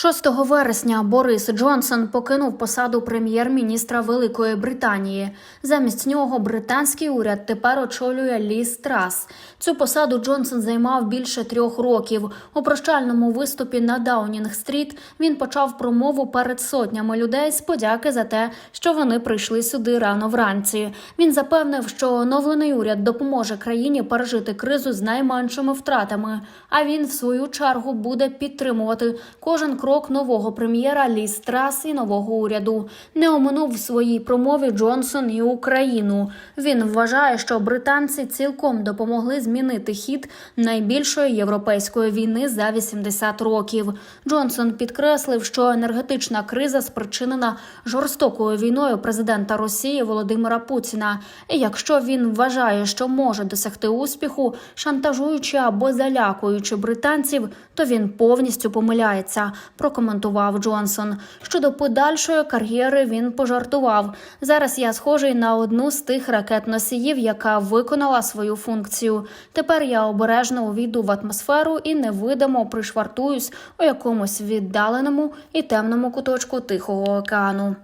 6 вересня Борис Джонсон покинув посаду прем'єр-міністра Великої Британії. Замість нього британський уряд тепер очолює Ліз Трас. Цю посаду Джонсон займав більше трьох років. У прощальному виступі на Даунінг-стріт він почав промову перед сотнями людей з подяки за те, що вони прийшли сюди рано вранці. Він запевнив, що оновлений уряд допоможе країні пережити кризу з найменшими втратами. А він, в свою чергу, буде підтримувати кожен крок нового прем'єра Ліз Трас і нового уряду. Не оминув в своїй промові Джонсон і Україну. Він вважає, що британці цілком допомогли змінити хід найбільшої європейської війни за 80 років. Джонсон підкреслив, що енергетична криза спричинена жорстокою війною президента Росії Володимира Путіна. І якщо він вважає, що може досягти успіху, шантажуючи або залякуючи британців, то він повністю помиляється. Прокоментував Джонсон. Щодо подальшої кар'єри він пожартував. Зараз я схожий на одну з тих ракет-носіїв, яка виконала свою функцію. Тепер я обережно увійду в атмосферу і невидимо пришвартуюсь у якомусь віддаленому і темному куточку Тихого океану.